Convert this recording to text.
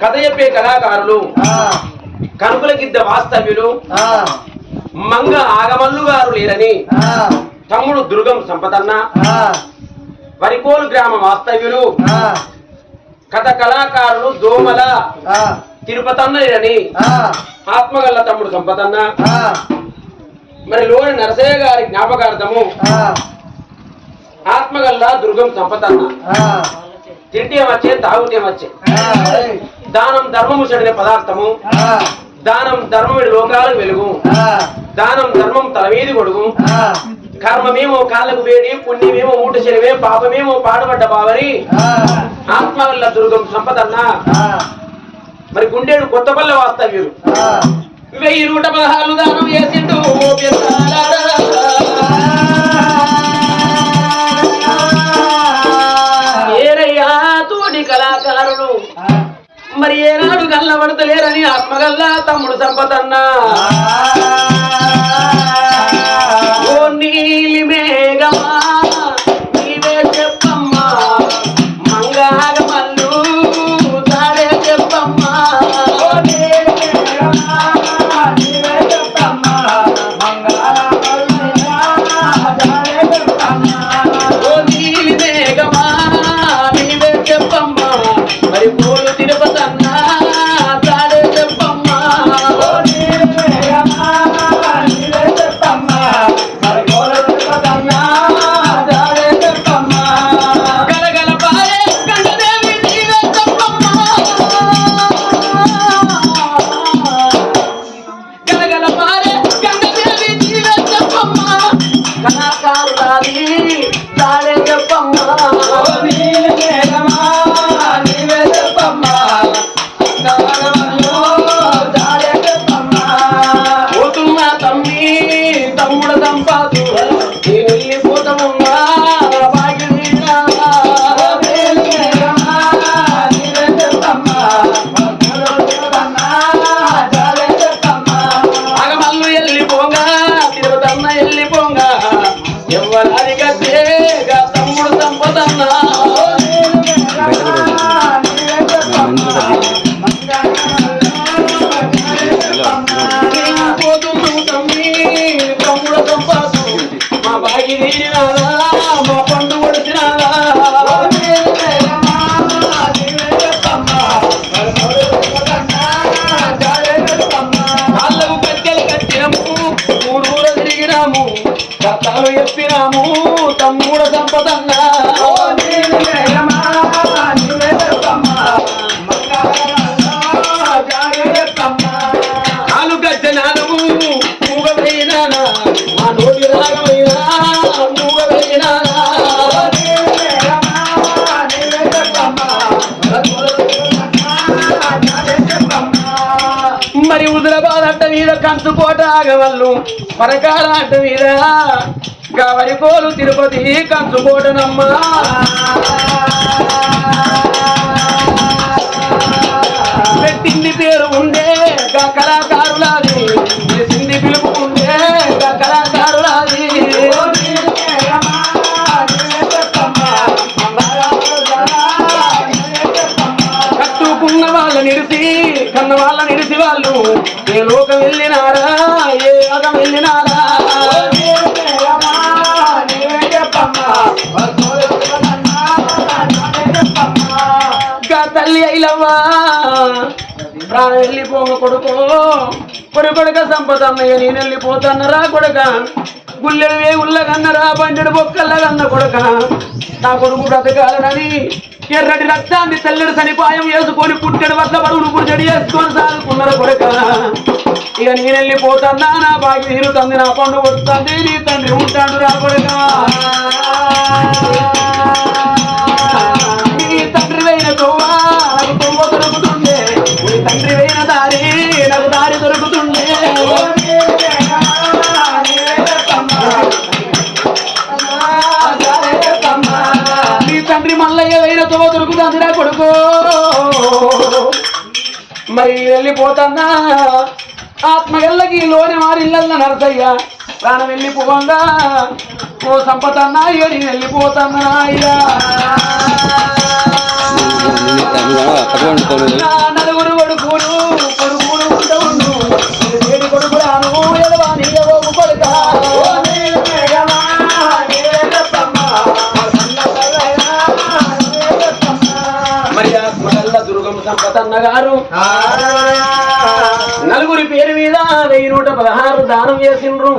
కథ చెప్పే కళాకారులు కనుకుల గిద్ద వాస్తవ్యులు మంగ ఆగమల్లు గారు లేరని తమ్ముడు దుర్గం సంపదన్న వరికోలు గ్రామ వాస్తవ్యులు కథ కళాకారులు దోమల తిరుపతన్న లేరని ఆత్మగల్ల తమ్ముడు సంపదన్న మరి లోని నరసయ్య గారి జ్ఞాపకార్థము ఆత్మగల్ల దుర్గం సంపదన్న తింటే వచ్చే తాగుతే వచ్చే దానం ధర్మము చెడిన పదార్థము. దానం ధర్మముడి లోకాలకు వెలుగు. దానం ధర్మం తల మీది కొడుగు కర్మమేమో కాళ్ళకు వేడి పుణ్యమేమో ఊట చెలివే పాపమేమో పాడుపడ్డ బావని ఆత్మ వల్ల దుర్గం సంపదన్న మరి గుండేడు కొత్తపల్ల వాస్తవ్యులు. వెయ్యి నూట పదహారు దానం చేసిండు లేరని ఆత్మగల్లా తమ్ముడు సంపదన్నా కళాకారులాది తాడే చెప్పమ్మా. తమ్ముడు సంపదన్నా పోతున్నావు మరి ఉదరాబాద్ అంట మీద కంచుకోట ఆగవల్లు పరకాల అంట మీద గవరికోలు తిరుపతి కంచుకోటనమ్మా. నన్ను వాళ్ళ నిలిచి వాళ్ళు. ఏ లోకం వెళ్ళినారా? ఏ యోగం వెళ్ళినారా? తల్లి అయిలవ్వా ప్రాణం వెళ్ళిపోమ కొడుకో. కొడు కొడుక సంపద అన్నయ్య నేను వెళ్ళిపోతానరా కొడుక. గుల్లెడు వే ఉల్లగన్నరా బండెడు బొక్కల్లగన్న కొడుక. నా కొడుకు బ్రతకాలనని ఎర్రటి రక్తాన్ని తెల్లడి సనిపాయం వేసుకొని పుట్టడి వద్ద బడుగుడు పుట్టెడు వేసుకొని సాదుకున్నారు కొడుక. ఇక నేను వెళ్ళిపోతున్నా నా బాగి తీరుతుంది నా పండు వస్తుంది. నీ తండ్రి ఉంటాడు రా కొడుక. వెళ్ళిపోతాందిరా కొడుకో మరి వెళ్ళిపోతానా ఆత్మగల్లకి లోని మారిల్లన్న నరసయ్య ప్రాణం వెళ్ళిపోందా ఓ సంపతన్నా ఏడి వెళ్ళిపోతాన్నా నలుగురు సంపతన్న గారు. నలుగురి పేరు మీద వెయ్యి నూట పదహారు దానం చేసిండ్రు.